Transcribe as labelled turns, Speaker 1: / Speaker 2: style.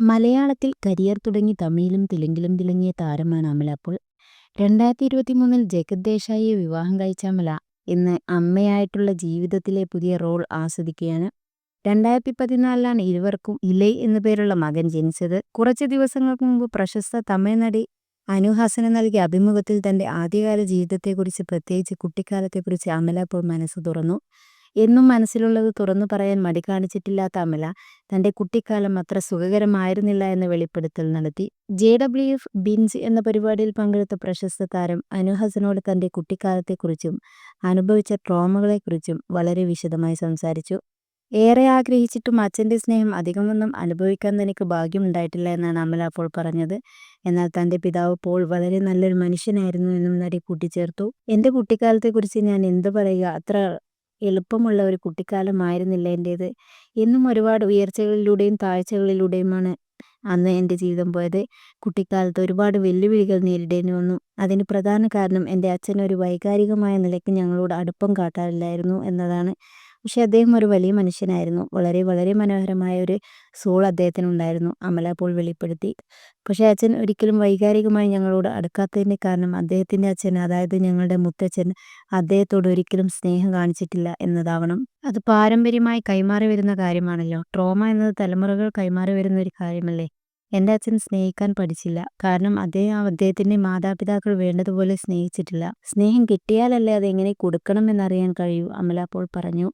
Speaker 1: മലയാളത്തിൽ കരിയർ തുടങ്ങി തമിഴിലും തെലുങ്കിലും തിളങ്ങിയ താരമാണ് അമല. അപ്പോൾ രണ്ടായിരത്തി ഇരുപത്തി മൂന്നിൽ ജഗത് ദേശായിയെ വിവാഹം കഴിച്ച അമല ഇന്ന് അമ്മയായിട്ടുള്ള ജീവിതത്തിലെ പുതിയ റോൾ ആസ്വദിക്കുകയാണ്. രണ്ടായിരത്തി പതിനാലിലാണ് ഇരുവർക്കും ഇലൈ എന്നു പേരുള്ള മകൻ ജനിച്ചത്. കുറച്ച് ദിവസങ്ങൾക്ക് മുമ്പ് പ്രശസ്ത തമിഴ് നടി അനുഹാസന നൽകിയ അഭിമുഖത്തിൽ തന്റെ ആദ്യകാല ജീവിതത്തെക്കുറിച്ച് പ്രത്യേകിച്ച് കുട്ടിക്കാലത്തെക്കുറിച്ച് അമല അപ്പോൾ മനസ്സ് തുറന്നു. എന്നും മനസ്സിലുള്ളത് തുറന്നു പറയാൻ മടി കാണിച്ചിട്ടില്ലാത്ത അമല തന്റെ കുട്ടിക്കാലം അത്ര സുഖകരമായിരുന്നില്ല എന്ന് വെളിപ്പെടുത്തൽ നടത്തി. ജെ ഡബ്ല്യു എഫ് ബിൻസ് എന്ന പരിപാടിയിൽ പങ്കെടുത്ത പ്രശസ്ത താരം അനുഹസനോട് തന്റെ കുട്ടിക്കാലത്തെക്കുറിച്ചും അനുഭവിച്ച ട്രോമകളെക്കുറിച്ചും വളരെ വിശദമായി സംസാരിച്ചു. ഏറെ ആഗ്രഹിച്ചിട്ടും അച്ഛന്റെ സ്നേഹം അധികമൊന്നും അനുഭവിക്കാൻ തനിക്ക് ഭാഗ്യമുണ്ടായിട്ടില്ല എന്നാണ് അമല അപ്പോൾ പറഞ്ഞത്. എന്നാൽ തന്റെ പിതാവ് പോൾ വളരെ നല്ലൊരു മനുഷ്യനായിരുന്നു എന്നും നടി കൂട്ടിച്ചേർത്തു. എന്റെ കുട്ടിക്കാലത്തെക്കുറിച്ച് ഞാൻ എന്ത് പറയുക? അത്ര എളുപ്പമുള്ള ഒരു കുട്ടിക്കാലമായിരുന്നില്ല എന്റേത് എന്നും ഒരുപാട് ഉയർച്ചകളിലൂടെയും താഴ്ചകളിലൂടെയുമാണ് അന്ന് എന്റെ ജീവിതം പോയത്. കുട്ടിക്കാലത്ത് ഒരുപാട് വെല്ലുവിളികൾ നേരിടേണ്ടി വന്നു. അതിന് പ്രധാന കാരണം എന്റെ അച്ഛൻ ഒരു വൈകാരികമായ നിലയ്ക്ക് ഞങ്ങളോട് അടുപ്പം കാട്ടാറില്ലായിരുന്നു എന്നതാണ്. പക്ഷേ അദ്ദേഹം ഒരു വലിയ മനുഷ്യനായിരുന്നു. വളരെ വളരെ മനോഹരമായ ഒരു സോൾ അദ്ദേഹത്തിനുണ്ടായിരുന്നു. അമല പോൾ വെളിപ്പെടുത്തി. പക്ഷേ അച്ഛൻ ഒരിക്കലും വൈകാരികമായി ഞങ്ങളോട് അടുക്കാത്തതിന്റെ കാരണം അദ്ദേഹത്തിന്റെ അച്ഛൻ അതായത് ഞങ്ങളുടെ മുത്തച്ഛൻ അദ്ദേഹത്തോട് ഒരിക്കലും സ്നേഹം കാണിച്ചിട്ടില്ല എന്നതാവണം. അത് പാരമ്പര്യമായി കൈമാറി വരുന്ന കാര്യമാണല്ലോ. ട്രോമ എന്നത് തലമുറകൾ കൈമാറി വരുന്ന ഒരു കാര്യമല്ലേ? എന്റെ അച്ഛൻ സ്നേഹിക്കാൻ പഠിച്ചില്ല. കാരണം അദ്ദേഹം അദ്ദേഹത്തിന്റെ മാതാപിതാക്കൾ വേണ്ടതുപോലെ സ്നേഹിച്ചിട്ടില്ല. സ്നേഹം കിട്ടിയാലല്ലേ അതെങ്ങനെ കൊടുക്കണം എന്നറിയാൻ കഴിയൂ അമല അപ്പോൾ പറഞ്ഞു.